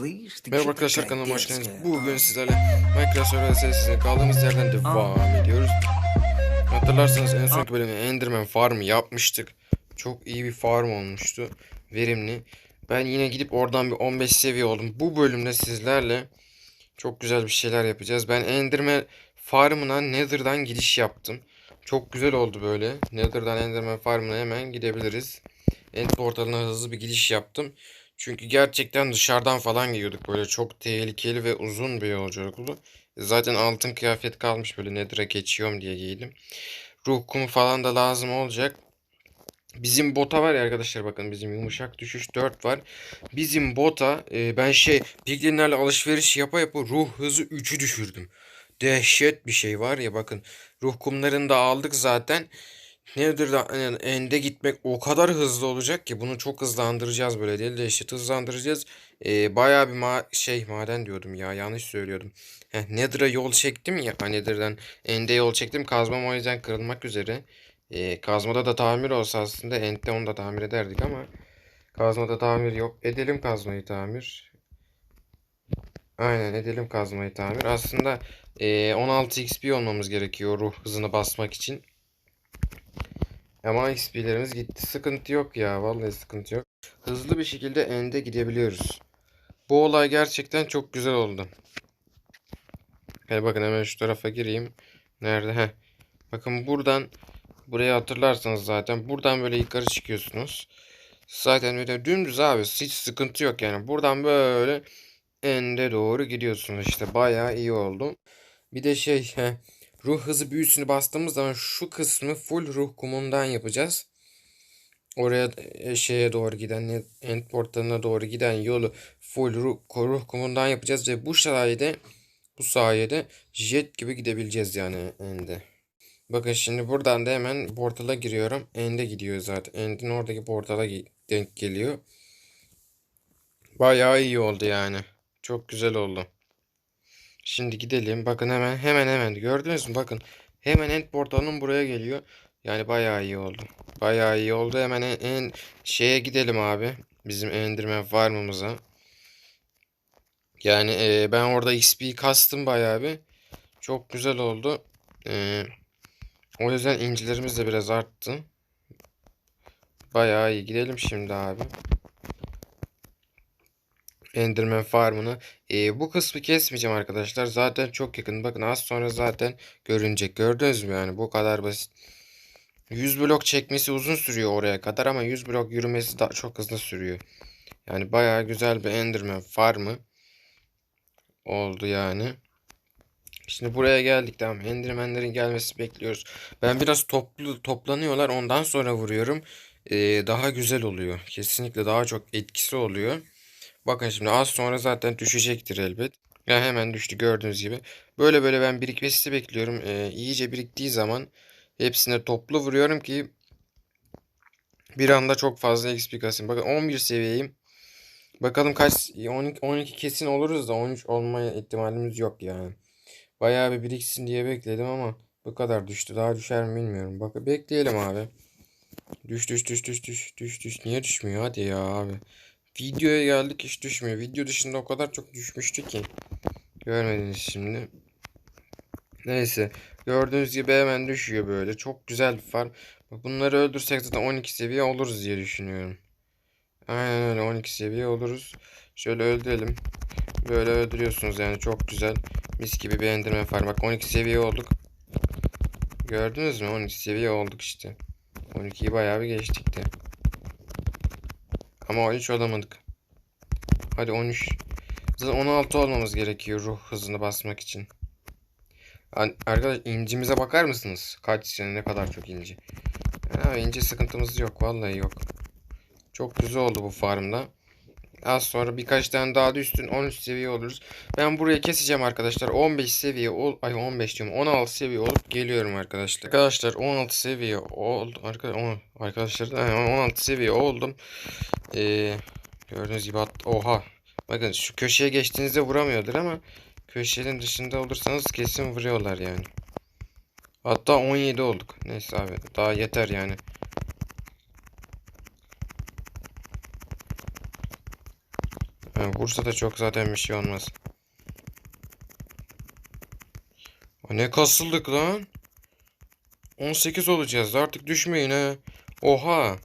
Merhaba arkadaşlar kanalıma hoş geldiniz. Bugün sizlerle Minecraft Survival serisine kaldığımız yerden devam ediyoruz. Hatırlarsanız en sonki bölümde Enderman farmı yapmıştık. Çok iyi bir farm olmuştu. Verimli. Ben yine gidip oradan bir 15 seviye oldum. Bu bölümde sizlerle çok güzel bir şeyler yapacağız. Ben Enderman farmına Nether'dan gidiş yaptım. Çok güzel oldu böyle. Nether'dan Enderman farmına hemen gidebiliriz. End portalına hızlı bir gidiş yaptım. Çünkü gerçekten dışarıdan falan giyiyorduk böyle çok tehlikeli ve uzun bir yolculuktu. Zaten altın kıyafet kalmış böyle Nether'a geçiyorum diye giydim. Ruh falan da lazım olacak. Bizim bota var ya arkadaşlar bakın bizim yumuşak düşüş 4 var. Bizim bota e, ben şey piglinlerle alışveriş yapa yapa ruh hızı 3'ü düşürdüm. Dehşet bir şey var ya bakın ruh kumlarını da aldık zaten. Nedir da yani ende gitmek o kadar hızlı olacak ki bunu çok hızlandıracağız böyle değil de işte hızlandıracağız. Ee, bayağı bir ma şey maden diyordum ya yanlış söylüyordum. Heh, Nether'a yol çektim ya Nether'dan ende yol çektim kazmam o yüzden kırılmak üzere. Ee, kazmada da tamir olsa aslında endde onu da tamir ederdik ama kazmada tamir yok. Edelim kazmayı tamir. Aynen edelim kazmayı tamir. Aslında e, 16 XP olmamız gerekiyor ruh hızını basmak için. Ama XP'lerimiz gitti. Sıkıntı yok ya. Vallahi sıkıntı yok. Hızlı bir şekilde ende gidebiliyoruz. Bu olay gerçekten çok güzel oldu. Hadi bakın hemen şu tarafa gireyim. Nerede? Heh. Bakın buradan buraya hatırlarsanız zaten buradan böyle yukarı çıkıyorsunuz. Zaten böyle dümdüz abi hiç sıkıntı yok yani. Buradan böyle ende doğru gidiyorsunuz işte. Bayağı iyi oldu. Bir de şey ruh hızı büyüsünü bastığımız zaman şu kısmı full ruh kumundan yapacağız. Oraya e, şeye doğru giden end portalına doğru giden yolu full ruh, ruh kumundan yapacağız ve bu sayede bu sayede jet gibi gidebileceğiz yani ende. Bakın şimdi buradan da hemen portala giriyorum. Ende gidiyor zaten. End'in oradaki portala denk geliyor. Bayağı iyi oldu yani. Çok güzel oldu. Şimdi gidelim. Bakın hemen hemen hemen. Gördünüz mü? Bakın. Hemen end portalının buraya geliyor. Yani bayağı iyi oldu. Bayağı iyi oldu. Hemen en, en şeye gidelim abi. Bizim Enderman farmımıza. Yani e, ben orada XP kastım bayağı bir. Çok güzel oldu. E, o yüzden incilerimiz de biraz arttı. Bayağı iyi. Gidelim şimdi abi. Enderman farmını. Ee, bu kısmı kesmeyeceğim arkadaşlar. Zaten çok yakın. Bakın az sonra zaten görünecek. Gördünüz mü yani bu kadar basit. 100 blok çekmesi uzun sürüyor oraya kadar ama 100 blok yürümesi daha çok hızlı sürüyor. Yani bayağı güzel bir Enderman farmı oldu yani. Şimdi buraya geldik tamam. Endermenlerin gelmesi bekliyoruz. Ben biraz toplu toplanıyorlar ondan sonra vuruyorum. Ee, daha güzel oluyor. Kesinlikle daha çok etkisi oluyor. Bakın şimdi az sonra zaten düşecektir elbet. Ya hemen düştü gördüğünüz gibi. Böyle böyle ben birikmesi bekliyorum. Ee, iyice biriktiği zaman hepsine toplu vuruyorum ki bir anda çok fazla XP kasayım. Bakın 11 seviyeyim. Bakalım kaç 12, 12 kesin oluruz da 13 olmaya ihtimalimiz yok yani. Bayağı bir biriksin diye bekledim ama bu kadar düştü. Daha düşer mi bilmiyorum. Bakın bekleyelim abi. Düş düş düş düş düş düş düş. Niye düşmüyor hadi ya abi. Videoya geldik hiç düşmüyor. Video dışında o kadar çok düşmüştü ki. Görmediniz şimdi. Neyse. Gördüğünüz gibi hemen düşüyor böyle. Çok güzel bir farm. Bunları öldürsek zaten 12 seviye oluruz diye düşünüyorum. Aynen öyle 12 seviye oluruz. Şöyle öldürelim. Böyle öldürüyorsunuz yani çok güzel. Mis gibi bir enderman farm. Bak 12 seviye olduk. Gördünüz mü? 12 seviye olduk işte. 12'yi bayağı bir geçtik de. Ama 13 olamadık. Hadi 13. Zaten 16 olmamız gerekiyor ruh hızını basmak için. Arkadaş incimize bakar mısınız? Kaç sene ne kadar çok inci. Ha, inci sıkıntımız yok. Vallahi yok. Çok güzel oldu bu farmda. Az sonra birkaç tane daha da üstün 13 seviye oluruz. Ben buraya keseceğim arkadaşlar. 15 seviye ol ay 15 diyorum. 16 seviye olup geliyorum arkadaşlar. Arkadaşlar 16 seviye oldu. Arkadaşlar arkadaşlar 16 seviye oldum. Ee, gördüğünüz gibi oha. Bakın şu köşeye geçtiğinizde vuramıyordur ama köşenin dışında olursanız kesin vuruyorlar yani. Hatta 17 olduk. Neyse abi daha yeter yani. Bursa'da çok zaten bir şey olmaz. Aa, Ne kasıldık lan? 18 olacağız. Artık düşmeyin ha. Oha.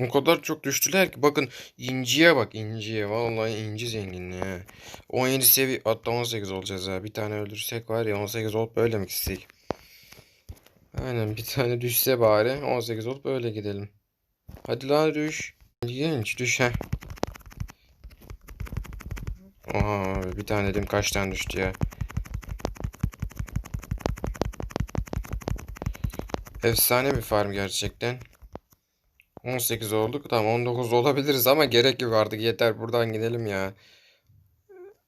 O kadar çok düştüler ki. Bakın inciye bak inciye. Vallahi inci zenginliği ha. 17 seviye hatta 18 olacağız ha. Bir tane öldürsek var ya 18 olup böyle mi gitsek? Aynen bir tane düşse bari 18 olup böyle gidelim. Hadi la düş. İlginç düş ha. Oha bir tane dedim kaç tane düştü ya. Efsane bir farm gerçekten. 18 olduk. Tamam 19 olabiliriz ama gerek yok artık yeter buradan gidelim ya.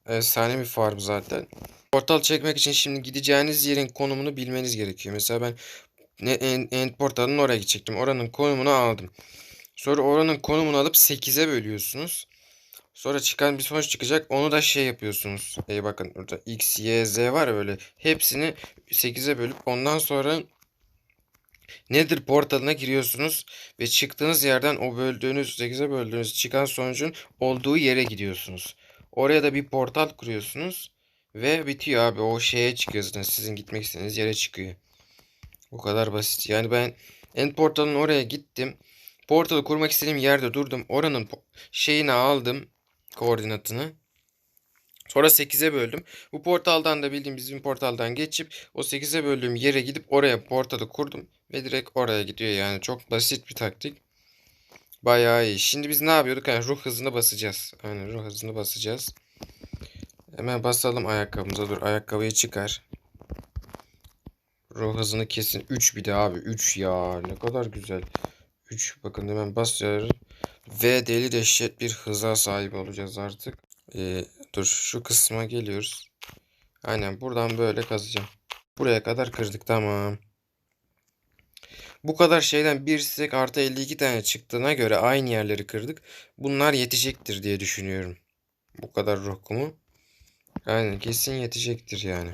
Efsane bir farm zaten. Portal çekmek için şimdi gideceğiniz yerin konumunu bilmeniz gerekiyor. Mesela ben end portalının oraya gidecektim. Oranın konumunu aldım. Sonra oranın konumunu alıp 8'e bölüyorsunuz. Sonra çıkan bir sonuç çıkacak. Onu da şey yapıyorsunuz. E bakın burada X, Y, Z var böyle. Hepsini 8'e bölüp ondan sonra Nether portalına giriyorsunuz ve çıktığınız yerden o böldüğünüz 8'e böldüğünüz çıkan sonucun olduğu yere gidiyorsunuz. Oraya da bir portal kuruyorsunuz ve bitiyor abi. O şeye çıkıyor. Sizin gitmek istediğiniz yere çıkıyor. Bu kadar basit. Yani ben end portalın oraya gittim. Portalı kurmak istediğim yerde durdum. Oranın şeyini aldım. Koordinatını. Sonra 8'e böldüm. Bu portaldan da bildiğim bizim portaldan geçip o 8'e böldüğüm yere gidip oraya portalı kurdum. Ve direkt oraya gidiyor yani. Çok basit bir taktik. Bayağı iyi. Şimdi biz ne yapıyorduk? Yani ruh hızını basacağız. Aynen ruh hızını basacağız. Hemen basalım ayakkabımıza. Dur ayakkabıyı çıkar. Ruh hızını kesin 3 bir de abi. 3 ya. Ne kadar güzel. 3 bakın hemen basıyoruz. Ve deli dehşet bir hıza sahip olacağız artık. Ee, dur şu kısma geliyoruz. Aynen buradan böyle kazacağım. Buraya kadar kırdık tamam. Bu kadar şeyden bir stek artı 52 tane çıktığına göre aynı yerleri kırdık. Bunlar yetecektir diye düşünüyorum. Bu kadar ruh kumu. Aynen kesin yetecektir yani.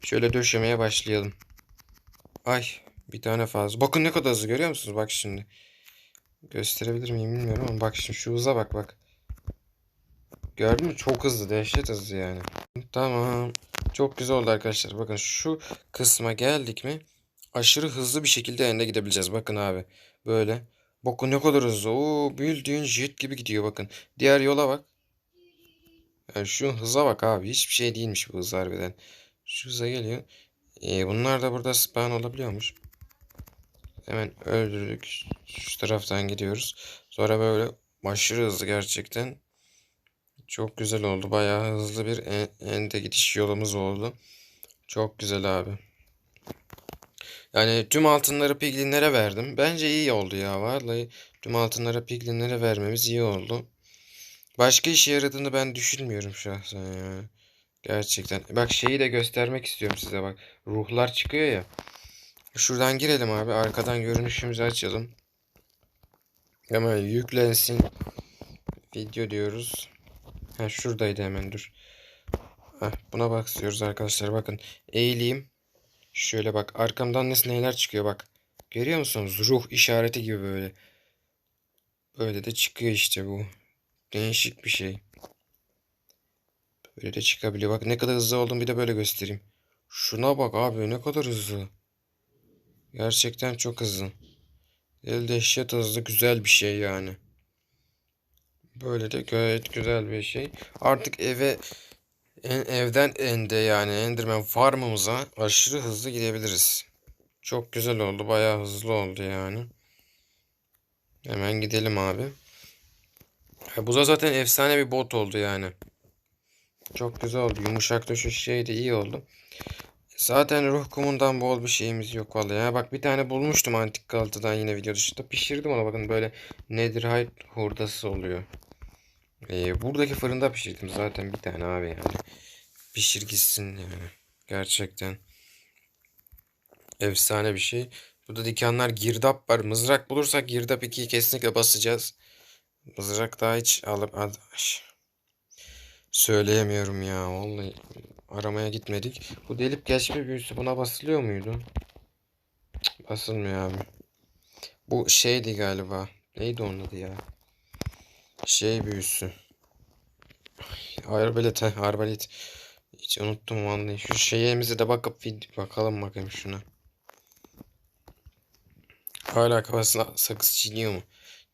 Şöyle döşemeye başlayalım. Ay bir tane fazla. Bakın ne kadar hızlı görüyor musunuz? Bak şimdi. Gösterebilir miyim bilmiyorum ama bak şimdi şu hıza bak bak. Gördün mü? Çok hızlı. Dehşet hızlı yani. Tamam. Çok güzel oldu arkadaşlar. Bakın şu kısma geldik mi? Aşırı hızlı bir şekilde ende gidebileceğiz. Bakın abi. Böyle. Bakın ne kadar hızlı. Oo, bildiğin jet gibi gidiyor bakın. Diğer yola bak. Yani şu hıza bak abi. Hiçbir şey değilmiş bu hız harbiden. Şu hıza geliyor. Ee, bunlar da burada spawn olabiliyormuş. Hemen öldürdük. Şu taraftan gidiyoruz. Sonra böyle aşırı hızlı gerçekten. Çok güzel oldu. Bayağı hızlı bir en- ende gidiş yolumuz oldu. Çok güzel abi. Yani tüm altınları piglinlere verdim. Bence iyi oldu ya. Vallahi tüm altınları piglinlere vermemiz iyi oldu. Başka işe yaradığını ben düşünmüyorum şahsen ya. Gerçekten. Bak şeyi de göstermek istiyorum size bak. Ruhlar çıkıyor ya. Şuradan girelim abi. Arkadan görünüşümüzü açalım. Hemen yüklensin. Video diyoruz. Ha şuradaydı hemen dur. Heh, buna bak istiyoruz arkadaşlar. Bakın eğileyim. Şöyle bak arkamdan nasıl neler çıkıyor bak. Görüyor musunuz? Ruh işareti gibi böyle. Böyle de çıkıyor işte bu. Değişik bir şey. Böyle de çıkabiliyor. Bak ne kadar hızlı oldum bir de böyle göstereyim. Şuna bak abi ne kadar hızlı. Gerçekten çok hızlı. El dehşet hızlı güzel bir şey yani. Böyle de gayet güzel bir şey. Artık eve en, evden ende yani Enderman farmımıza aşırı hızlı gidebiliriz. Çok güzel oldu. Bayağı hızlı oldu yani. Hemen gidelim abi. Bu da zaten efsane bir bot oldu yani. Çok güzel oldu. Yumuşak döşü şey de iyi oldu. Zaten ruh kumundan bol bir şeyimiz yok vallahi. Ya bak bir tane bulmuştum antik kaltıdan yine video dışında. Pişirdim onu bakın böyle netherite hurdası oluyor. Ee, buradaki fırında pişirdim zaten bir tane abi yani. Pişir gitsin yani. Gerçekten. Efsane bir şey. Burada dikenler girdap var. Mızrak bulursak girdap 2'yi kesinlikle basacağız. Mızrak daha hiç alıp söyleyemiyorum ya vallahi aramaya gitmedik. Bu delip geçme büyüsü buna basılıyor muydu? Basılmıyor abi. Bu şeydi galiba. Neydi onun adı ya? Şey büyüsü. Arbalet, he, arbalet. Hiç unuttum vallahi. Şu şeyimize de bakıp bakalım bakayım şuna. Hala kafasına sakız çiğniyor mu?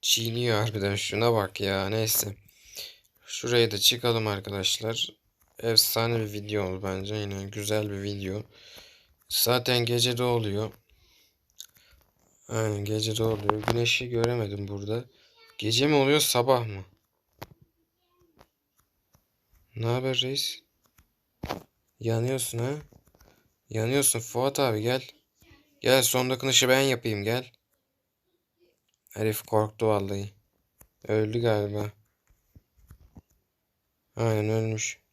Çiğniyor harbiden şuna bak ya neyse. Şuraya da çıkalım arkadaşlar. Efsane bir video oldu bence yine güzel bir video. Zaten gece de oluyor. Aynen gece de oluyor. Güneşi göremedim burada. Gece mi oluyor sabah mı? Ne haber reis? Yanıyorsun ha? Yanıyorsun Fuat abi gel. Gel son dokunuşu ben yapayım gel. Herif korktu vallahi. Öldü galiba. Aynen ölmüş.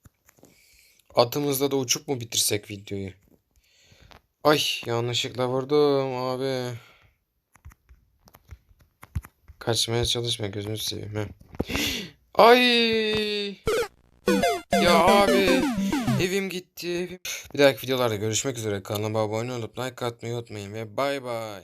Atımızla da uçup mu bitirsek videoyu? Ay yanlışlıkla vurdum abi. Kaçmaya çalışma gözünü seveyim. he. Ay. Ya abi. Evim gitti. Bir dahaki videolarda görüşmek üzere. Kanalıma abone olup like atmayı unutmayın ve bay bay.